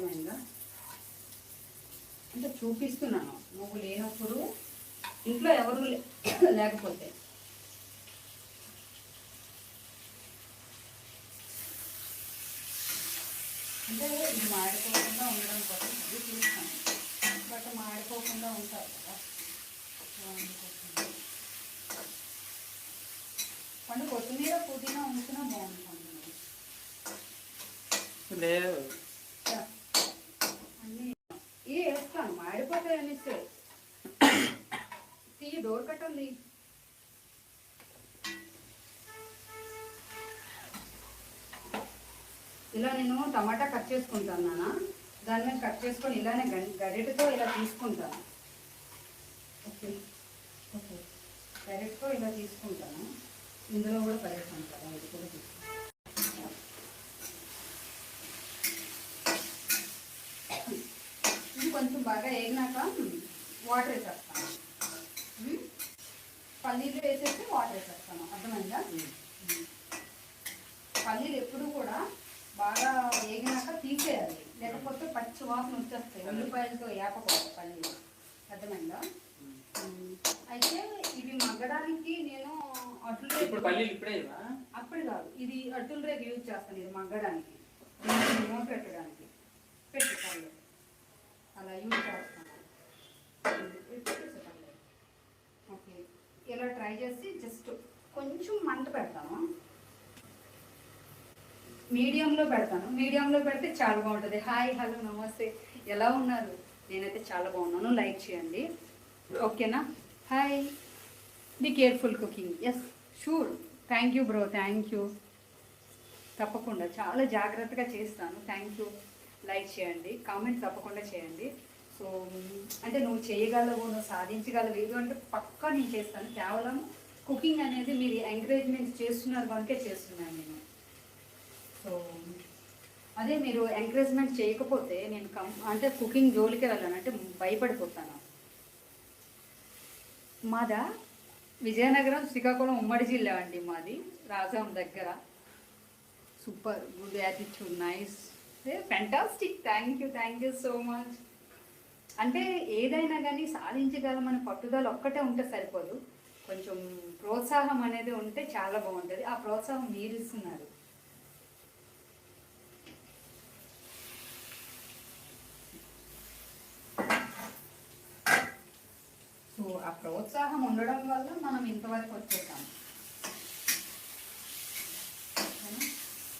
అర్థమైందా? అంటే చూపిస్తున్నాను. నువ్వు లేనప్పుడు ఇంట్లో ఎవరు లేకపోతే. అంటే ఇది మాడిపోకుండా ఉండడం కోసం అది చూస్తాను. బట్ మాడిపోకుండా ఉంటారు కదా. పండు కొత్తిమీర పుదీనా ఉంచినా బాగుంటుంది. లేదు వేస్తాను మాడిపోతాయి డోర్ కట్టండి ఇలా నేను టమాటా కట్ చేసుకుంటాను నాన్న. దాని మీద కట్ చేసుకొని ఇలానే గరిటతో ఇలా తీసుకుంటాను. ఓకే. ఓకే. గరిటతో ఇలా తీసుకుంటాను. ఇందులో కూడా పడేసాను కదా ఇది కూడా తీసుకుంటాను. కొంచెం బాగా వేగినాక వాటర్ వేసేస్తాను. పల్లీలు వేసేసి వాటర్ వేసేస్తాను అర్థమైందా. పల్లీలు ఎప్పుడు కూడా బాగా వేగినాక తీసేయాలి. లేకపోతే పచ్చి వాసన వచ్చేస్తాయి. ఉల్లిపాయలతో వేపకూడదు పల్లీలు. అర్థమైందా. అయితే ఇవి మగ్గడానికి నేను అట్లు? అప్పుడు కాదు. ఇది అట్టుల రేపు యూజ్ చేస్తాను ఇది మగ్గడానికి. మూత పెట్టడానికి పెట్టి పర్లేదు అలా యూజ్ చేస్తాను. ఓకే. ఇలా ట్రై చేసి జస్ట్ కొంచెం మంట పెడతాను. మీడియంలో పెడతాను. మీడియంలో పెడితే చాలా బాగుంటుంది. హాయ్ హలో నమస్తే. ఎలా ఉన్నారు? నేనైతే చాలా బాగున్నాను. లైక్ చేయండి. ఓకేనా? Hi. The careful cooking. Yes sure. Thank you bro thank you తప్పకుండా. చాలా జాగ్రత్తగా చేస్తాను. థ్యాంక్ యూ లైక్ చేయండి కామెంట్ తప్పకుండా చేయండి. సో అంటే నువ్వు చేయగలవు నువ్వు సాధించగలవు ఏదో అంటే పక్కా నేను చేస్తాను. కేవలం కుకింగ్ అనేది మీరు ఎంకరేజ్మెంట్ చేస్తున్నారు కనుకే చేస్తున్నాను నేను. సో అదే మీరు ఎంకరేజ్మెంట్ చేయకపోతే నేను కం అంటే కుకింగ్ జోలికి వెళ్ళాను అంటే భయపడిపోతాను. మాదా విజయనగరం శ్రీకాకుళం ఉమ్మడి జిల్లా అండి మాది. రాజాం దగ్గర. Super good attitude nice. Fantastic thank you thank you so much అంటే ఏదైనా కానీ సాధించగలమని పట్టుదల ఒక్కటే ఉంటే సరిపోదు. కొంచెం ప్రోత్సాహం అనేది ఉంటే చాలా బాగుంటుంది. ఆ ప్రోత్సాహం మీరు ఇస్తున్నారు. సో ఆ ప్రోత్సాహం ఉండడం వల్ల మనం ఇంతవరకు వచ్చేసాము